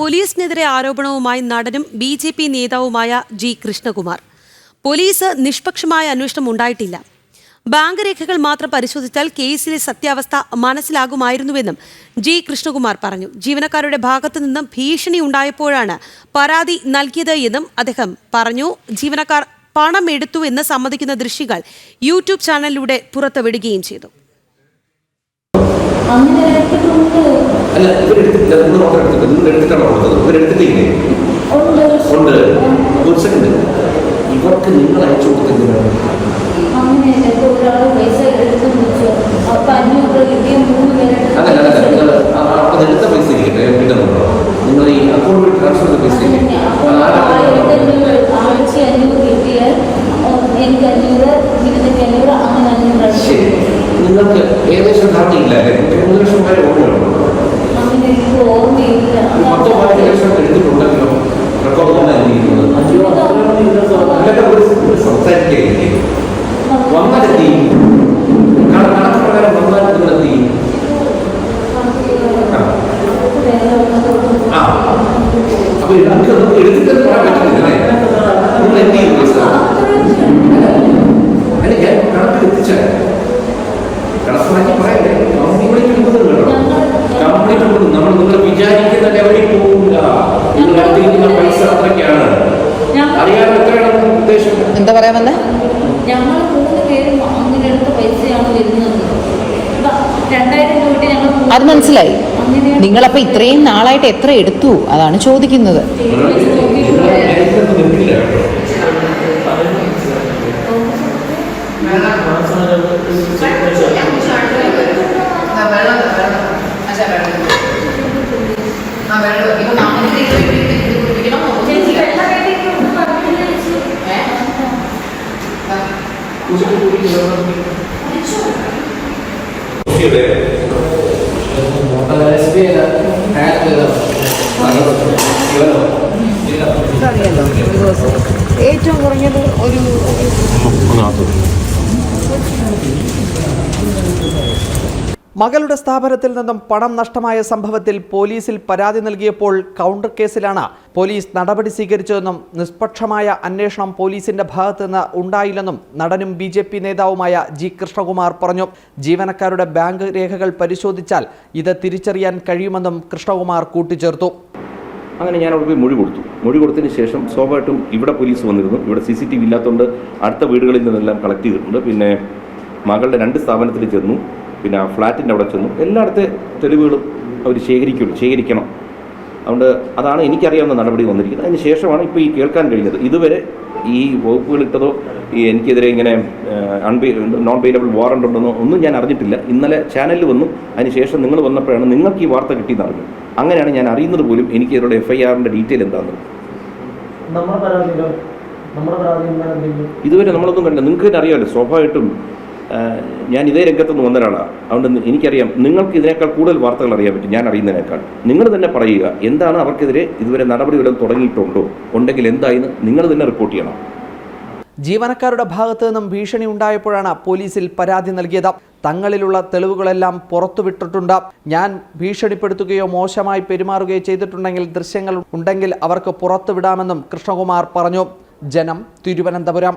പോലീസിനെതിരെ ആരോപണവുമായി നടനും B J P നേതാവുമായ ജി കൃഷ്ണകുമാർ. പോലീസ് നിഷ്പക്ഷമായ അന്വേഷണം ഉണ്ടായിട്ടില്ല. ബാങ്ക് രേഖകൾ മാത്രം പരിശോധിച്ചാൽ കേസിലെ സത്യാവസ്ഥ മനസ്സിലാകുമായിരുന്നുവെന്നും ജി കൃഷ്ണകുമാർ പറഞ്ഞു. ജീവനക്കാരുടെ ഭാഗത്തു നിന്നും ഭീഷണി ഉണ്ടായപ്പോഴാണ് പരാതി നൽകിയത് എന്നും അദ്ദേഹം പറഞ്ഞു. ജീവനക്കാർ പണം എടുത്തു എന്ന് സമ്മതിക്കുന്ന ദൃശ്യങ്ങൾ യൂട്യൂബ് ചാനലിലൂടെ പുറത്തുവിടുകയും ചെയ്തു. അല്ല ഇവരെടുത്തിട്ടില്ല. നിങ്ങൾ മാത്രം എടുത്തിട്ട് നിങ്ങൾ എടുത്തിട്ടാണോ കൊടുത്തത് ഇവരെടുത്തിട്ടില്ലേ? ഉണ്ട്. ഉണ്ട്. ഒരു സെക്കൻഡ് ഇവർക്ക് നിങ്ങൾ അയച്ചു അതല്ല അതല്ല പൈസ ഇരിക്കട്ടെ. നിങ്ങൾ ഈ അക്കൗണ്ട് വഴി ട്രാൻസ്ഫർ ചെയ്ത പൈസ നിങ്ങൾക്ക് ഏകദേശം ധാരണയില്ല മൂന്ന് ലക്ഷം വരെ ഓർമ്മയുണ്ടോ അങ്ങനെ എനിക്ക് ഓർമ്മയില്ല ഒരു പത്തോ പതിനഞ്ച് ലക്ഷം എടുത്തിട്ടുണ്ടല്ലോ റെക്കോർഡ് വന്നായിരിക്കുന്നത് അല്ലല്ല ഒരു ഒരു സംസാരിക്കുകയില്ലേ വന്നാലെത്തി കണ- കണക്ക് പ്രകാരം വന്നാൽ നിങ്ങളെത്തി ഞങ്ങൾ മൂന്ന് പേരും അങ്ങനെ എടുത്ത പൈസയാണ് വരുന്നത് രണ്ടായിരം രൂപ ഞങ്ങൾ അത് മനസ്സിലായി. നിങ്ങൾ നിങ്ങളപ്പോ ഇത്രയും നാളായിട്ട് എത്ര എടുത്തു? അതാണ് ചോദിക്കുന്നത്. വെള്ളം വെള്ളം. ആ വെള്ളം. ഇപ്പൊ നിൽക്കില്ല കേട്ടോ കുട്ടിയുടെ ഏറ്റവും കുറഞ്ഞത് ഒരു മകളുടെ സ്ഥാപനത്തിൽ നിന്നും പണം നഷ്ടമായ സംഭവത്തിൽ പോലീസിൽ പരാതി നൽകിയപ്പോൾ കൗണ്ടർ കേസിലാണ് പോലീസ് നടപടി സ്വീകരിച്ചതെന്നും നിഷ്പക്ഷമായ അന്വേഷണം പോലീസിന്റെ ഭാഗത്തുനിന്ന് ഉണ്ടായില്ലെന്നും നടനും ബി ജെ പി നേതാവുമായ ജി കൃഷ്ണകുമാർ പറഞ്ഞു. ജീവനക്കാരുടെ ബാങ്ക് രേഖകൾ പരിശോധിച്ചാൽ ഇത് തിരിച്ചറിയാൻ കഴിയുമെന്നും കൃഷ്ണകുമാർ കൂട്ടിച്ചേർത്തു. അങ്ങനെ ഞാൻ പോയി മൊഴി കൊടുത്തു. മൊഴി കൊടുത്തതിന് ശേഷം സ്വാഭാവികമായിട്ടും ഇവിടെ പോലീസ് വന്നിരുന്നു. ഇവിടെ സി സി ടി വി ഇല്ലാത്തതുകൊണ്ട് അടുത്ത വീടുകളിൽ നിന്നെല്ലാം കളക്ട് ചെയ്തിട്ടുണ്ട്. പിന്നെ മകളുടെ രണ്ട് സ്ഥാപനത്തിൽ ചെന്നു. പിന്നെ ആ ഫ്ലാറ്റിന്റെ അവിടെ ചെന്നു. എല്ലായിടത്തെ തെളിവുകളും അവർ ശേഖരിക്കുള്ളൂ ശേഖരിക്കണം. അതുകൊണ്ട് അതാണ് എനിക്കറിയാവുന്ന നടപടി വന്നിരിക്കുന്നത്. അതിന് ശേഷമാണ് ഇപ്പോൾ ഈ കേൾക്കാൻ കഴിഞ്ഞത്. ഇതുവരെ ഈ വകുപ്പുകൾ ഇട്ടതോ ഈ എനിക്കെതിരെ ഇങ്ങനെ അൺപെയ് നോൺ ബെയിലബിൾ വാറണ്ട് ഉണ്ടെന്നോ ഒന്നും ഞാൻ അറിഞ്ഞിട്ടില്ല. ഇന്നലെ ചാനലിൽ വന്നു. അതിന് ശേഷം നിങ്ങൾ വന്നപ്പോഴാണ് നിങ്ങൾക്ക് ഈ വാർത്ത കിട്ടിയെന്ന് അറിഞ്ഞു അങ്ങനെയാണ് ഞാൻ അറിയുന്നത് പോലും എനിക്ക് ഇതിലൂടെ എഫ് ഐ ആറിന്റെ ഡീറ്റെയിൽ എന്താണെന്ന് ഇതുവരെ നമ്മളൊന്നും കണ്ടില്ല. നിങ്ങൾക്ക് തന്നെ അറിയാമല്ലോ സ്വാഭാവികമായിട്ടും ഞാൻ ഇതേ രംഗത്തുനിന്ന് നിന്ന് അതുകൊണ്ട് എനിക്കറിയാം നിങ്ങൾക്ക് ഇതിനേക്കാൾ കൂടുതൽ വാർത്തകൾ അറിയാൻ പറ്റും. ഞാൻ അറിയുന്നതിനേക്കാൾ. നിങ്ങൾ തന്നെ പറയുക എന്താണ് അവർക്കെതിരെ ഇതുവരെ നടപടികളും തുടങ്ങിയിട്ടുണ്ടോ? ഉണ്ടെങ്കിൽ എന്തായെന്ന് നിങ്ങൾ തന്നെ റിപ്പോർട്ട് ചെയ്യണം. ജീവനക്കാരുടെ ഭാഗത്തു നിന്നും ഭീഷണി ഉണ്ടായപ്പോഴാണ് പോലീസിൽ പരാതി നൽകിയത്. തങ്ങളിലുള്ള തെളിവുകളെല്ലാം പുറത്തുവിട്ടിട്ടുണ്ട് ഞാൻ ഭീഷണിപ്പെടുത്തുകയോ മോശമായി പെരുമാറുകയോ ചെയ്തിട്ടുണ്ടെങ്കിൽ ദൃശ്യങ്ങൾ ഉണ്ടെങ്കിൽ അവർക്ക് പുറത്തുവിടാമെന്നും കൃഷ്ണകുമാർ പറഞ്ഞു. ജനം തിരുവനന്തപുരം.